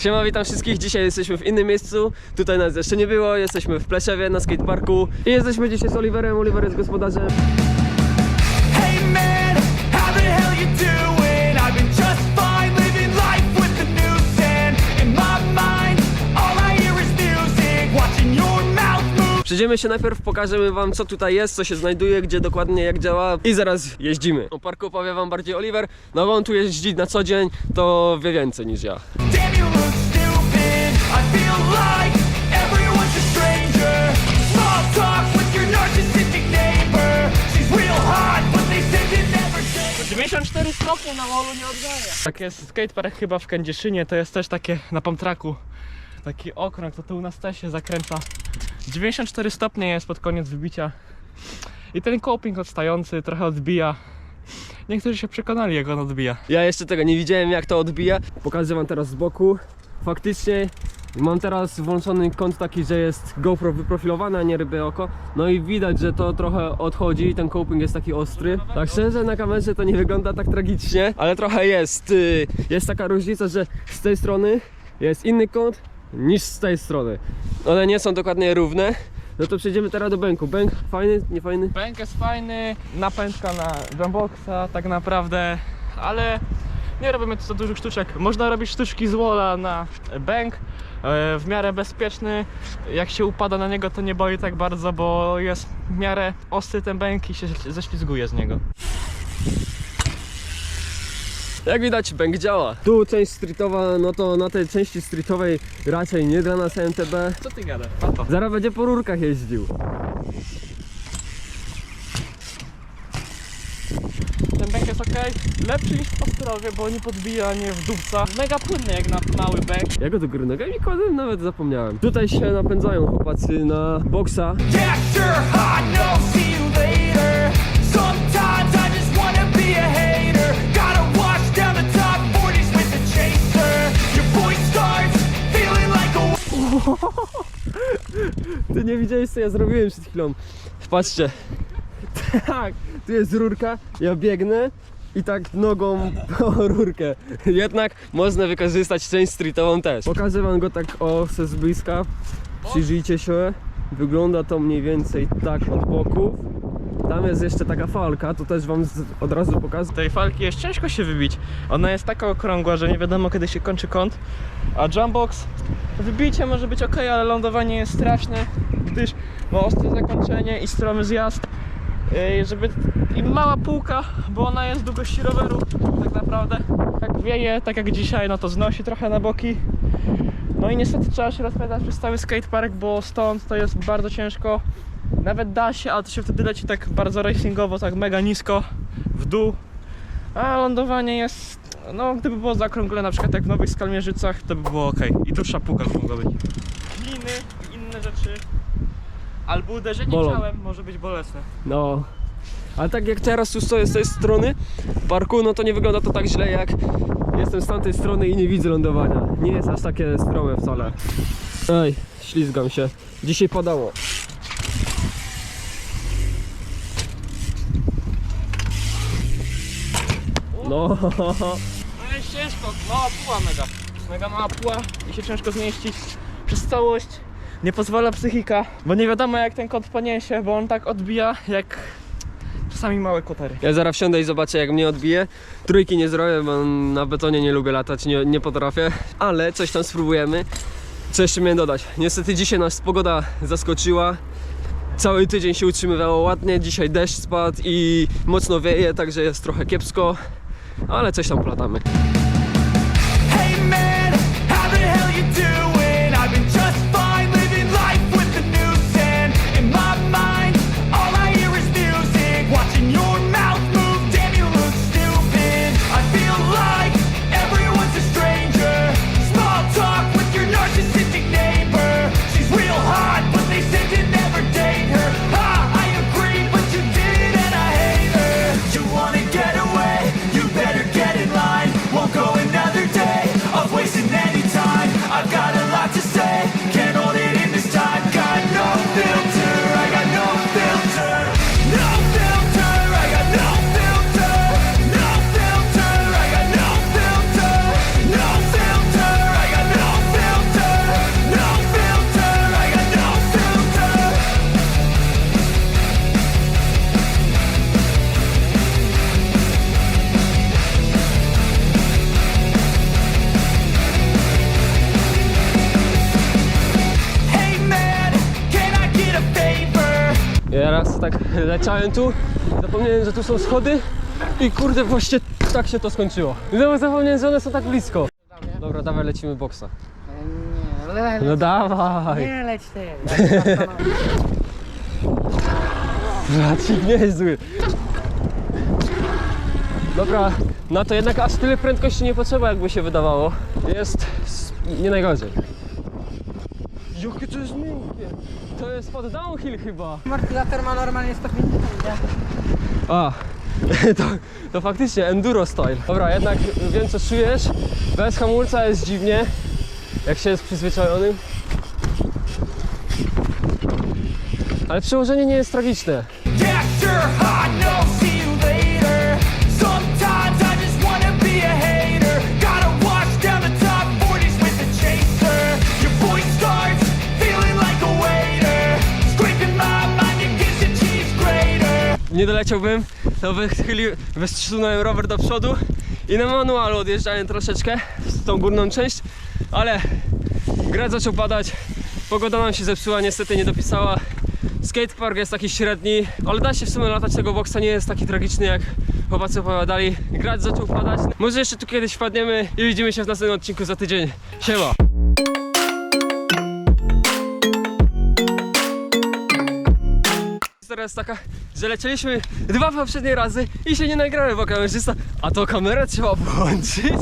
Siema, witam wszystkich. Dzisiaj jesteśmy w innym miejscu. Tutaj nas jeszcze nie było. Jesteśmy w Pleszewie na skateparku. I jesteśmy dzisiaj z Oliverem. Oliver jest gospodarzem. Hey man, how the hell you doing? Przyjdziemy się najpierw, pokażemy wam co tutaj jest, co się znajduje, gdzie dokładnie, jak działa i zaraz jeździmy. O parku opowie wam bardziej Oliver, no bo on tu jeździ na co dzień, to wie więcej niż ja. 94 stopnie na molu nie oddaje. Tak jest skatepark chyba w Kędzieszynie, to jest też takie na pamtraku. Taki okrąg, to tu u nas też się zakręca. 94 stopnie jest pod koniec wybicia. I ten coping odstający trochę odbija. Niektórzy się przekonali jak on odbija. Ja jeszcze tego nie widziałem jak to odbija. Pokażę wam teraz z boku. Faktycznie mam teraz włączony kąt taki, że jest GoPro wyprofilowane, a nie ryby oko. No i widać, że to trochę odchodzi, ten coping jest taki ostry. Tak szczerze na kamerze to nie wygląda tak tragicznie, ale trochę jest. y, Jest taka różnica, że z tej strony jest inny kąt niż z tej strony. One nie są dokładnie równe. No to przejdziemy teraz do bęku. Bęk fajny, nie fajny? Bęk jest fajny, napędka na jumboxa tak naprawdę, ale nie robimy tu za dużych sztuczek. Można robić sztuczki z na bęk, e, w miarę bezpieczny. Jak się upada na niego to nie boli tak bardzo, bo jest w miarę ostry ten bęk i się ześlizguje z niego. Jak widać, bęk działa. Tu część streetowa, no to na tej części streetowej raczej nie dla nas MTB. Co ty gadasz? A to. Zaraz będzie po rurkach jeździł. Ten bęk jest ok, lepszy niż w pasterowie, bo nie podbija, nie wdupca. Mega płynny jak na mały bęk. Ja go do góry nogami kładłem, nawet zapomniałem. Tutaj się napędzają chłopacy na boksa. Hot, no, see Ty nie widziałeś co ja zrobiłem przed chwilą. Patrzcie. Tak, tu jest rurka, ja biegnę i tak nogą po rurkę. Jednak można wykorzystać część streetową też. Pokażę wam go tak o se z bliska. Przyjrzyjcie się. Wygląda to mniej więcej tak od boku. Tam jest jeszcze taka falka, to też wam od razu pokażę. tej falki jest ciężko się wybić. Ona jest taka okrągła, że nie wiadomo kiedy się kończy kąt. A jumpbox, wybicie może być ok, ale lądowanie jest straszne, gdyż ma ostre zakończenie i stromy zjazd. Żeby i mała półka, bo ona jest długości roweru tak naprawdę. Jak wieje, tak jak dzisiaj, no to znosi trochę na boki. No i niestety trzeba się rozpędzać przez cały skatepark, bo stąd to jest bardzo ciężko. Nawet da się, ale to się wtedy leci tak bardzo racingowo, tak mega nisko w dół. A lądowanie jest, no gdyby było zaokrąglone na przykład jak w Nowych Skalmierzycach, to by było ok. I dłuższa by mogła być. Gliny i inne rzeczy. Albo uderzenie Bolą. ciałem może być bolesne. No. Ale tak jak teraz tu stoję z tej strony parku, no to nie wygląda to tak źle jak jestem z tamtej strony i nie widzę lądowania. Nie jest aż takie strome wcale. Ej, ślizgam się. Dzisiaj padało. No, No jest ciężko, mała puła mega. Mega mała puła i się ciężko zmieścić przez całość. Nie pozwala psychika, bo nie wiadomo jak ten kot poniesie, bo on tak odbija jak czasami małe kotery. ja zaraz wsiądę i zobaczę jak mnie odbije. Trójki nie zrobię, bo na betonie nie lubię latać, nie, nie potrafię. Ale coś tam spróbujemy. Co jeszcze miałem dodać? Niestety dzisiaj nas pogoda zaskoczyła. Cały tydzień się utrzymywało ładnie, dzisiaj deszcz spadł i mocno wieje, także jest trochę kiepsko, ale coś tam platamy. Hey tak leciałem tu, zapomniałem, że tu są schody i kurde właśnie tak się to skończyło. No zapomniałem, że one są tak blisko. Dobra, dawaj lecimy boksa. Nie, le, No dawaj. nie leć ty. Bracik niezły. Dobra, na to jednak aż tyle prędkości nie potrzeba, jakby się wydawało. Jest nie najgorzej. Jakie to jest miękkie. To jest pod downhill chyba. Amortyzator ma normalnie 150, nie? A, to, to faktycznie enduro style. Dobra, jednak wiem co czujesz. Bez hamulca jest dziwnie, jak się jest przyzwyczajonym. Ale przełożenie nie jest tragiczne. Nie doleciałbym, to wychylił, wystrzelałem rower do przodu i na manualu odjeżdżałem troszeczkę w tą górną część, ale grad zaczął padać, pogoda nam się zepsuła, niestety nie dopisała. Skatepark jest taki średni, ale da się w sumie latać tego boksa, nie jest taki tragiczny jak chłopacy opowiadali. Grad zaczął padać, może jeszcze tu kiedyś wpadniemy i widzimy się w następnym odcinku za tydzień. Siema! Teraz taka, że lecieliśmy dwa poprzednie razy i się nie nagrałem, bo kamerzysta, a to kamerę trzeba włączyć.